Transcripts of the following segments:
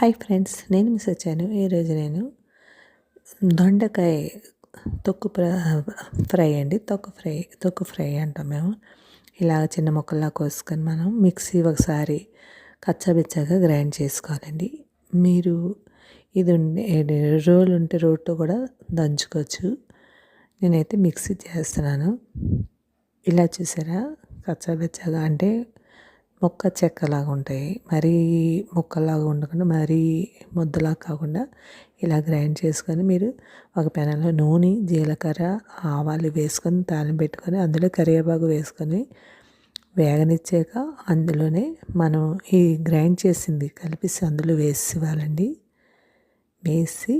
Hi friends నేను miss వచ్చాను ఈరోజు నేను దొండకాయ తొక్కు ఫ్రై అండి. తొక్కు ఫ్రై తొక్కు ఫ్రై అంటాం మేము. ఇలా చిన్న ముక్కల్లా కోసుకొని మనం మిక్సీ ఒకసారి కచ్చబిచ్చగా గ్రైండ్ చేసుకోవాలండి. మీరు ఇది ఉండే రోల్ ఉంటే రోడ్తో కూడా దంచుకోవచ్చు. నేనైతే మిక్సీ చేస్తున్నాను. ఇలా చూసారా? కచ్చబిచ్చగా అంటే మొక్క చెక్కలాగా ఉంటాయి. మరీ ముక్కలాగా ఉండకుండా మరీ ముద్దలా కాకుండా ఇలా గ్రైండ్ చేసుకొని మీరు ఒక పెనంలో నూనె జీలకర్ర ఆవాలు వేసుకొని తాళం పెట్టుకొని అందులో కరివేపాకు వేసుకొని వేగనిచ్చాక అందులోనే మనం ఈ గ్రైండ్ చేసింది కలిపేసి అందులో వేసి ఇవ్వాలండి వేసి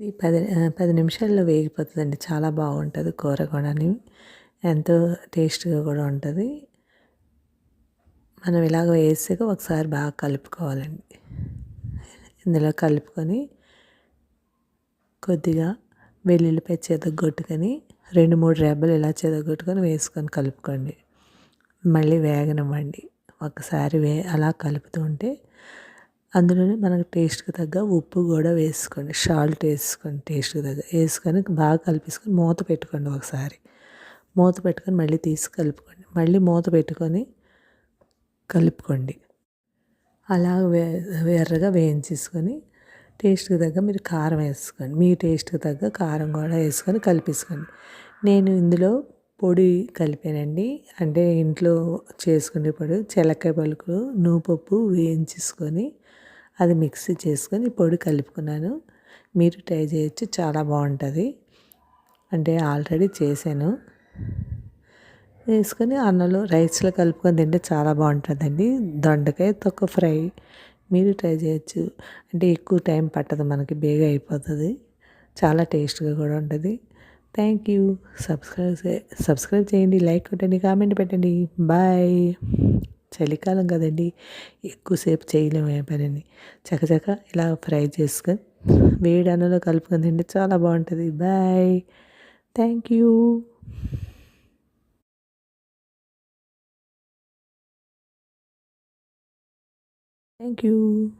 ఇది పది పది నిమిషాల్లో వేగిపోతుందండి. చాలా బాగుంటుంది కూర కూడాని. ఎంతో టేస్ట్గా కూడా ఉంటుంది. మనం ఇలాగ వేసాక ఒకసారి బాగా కలుపుకోవాలండి. ఇందులో కలుపుకొని కొద్దిగా వెల్లుల్లిపై చెదగొట్టుకొని రెండు మూడు రెబ్బలు ఇలా చెదగొట్టుకొని వేసుకొని కలుపుకోండి. మళ్ళీ వేగనివ్వండి. ఒకసారి వే అలా కలుపుతూ ఉంటే అందులోనే మనకు టేస్ట్కి తగ్గ ఉప్పు కూడా వేసుకోండి. సాల్ట్ వేసుకోండి టేస్ట్కి తగ్గ. వేసుకొని బాగా కలిపేసుకొని మూత పెట్టుకోండి ఒకసారి. మూత పెట్టుకొని మళ్ళీ తీసి కలుపుకోండి. మళ్ళీ మూత పెట్టుకొని కలుపుకోండి. అలా వే ఎర్రగా వేయించేసుకొని టేస్ట్కి తగ్గ మీరు కారం వేసుకోండి. మీ టేస్ట్కి తగ్గ కారం కూడా వేసుకొని కలిపేసుకోండి. నేను ఇందులో పొడి కలిపానండి. అంటే ఇంట్లో చేసుకునే పొడి చెలక్కాయ పలుకులు నువ్వుపప్పు వేయించేసుకొని అది మిక్సీ చేసుకొని పొడి కలుపుకున్నాను. మీరు ట్రై చేయొచ్చు చాలా బాగుంటుంది. అంటే ఆల్రెడీ చేశాను. వేసుకొని అన్నంలో రైస్లో కలుపుకొని తింటే చాలా బాగుంటుందండి. దొండకాయ తొక్క ఫ్రై మీరు ట్రై చేయొచ్చు. అంటే ఎక్కువ టైం పట్టదు మనకి బేగా అయిపోతుంది. చాలా టేస్ట్గా కూడా ఉంటుంది. Thank you. సబ్స్క్రైబ్ సబ్స్క్రైబ్ చేయండి లైక్ కొట్టండి కామెంట్ పెట్టండి. బాయ్. చలికాలం కదండి. ఎక్కువసేపు చేయలేము ఏ పనిని. చకచక ఇలా ఫ్రై చేసుకొని వేడి అన్నంలో కలుపుకొని తింటే చాలా బాగుంటుంది. Bye. Thank you. Thank you.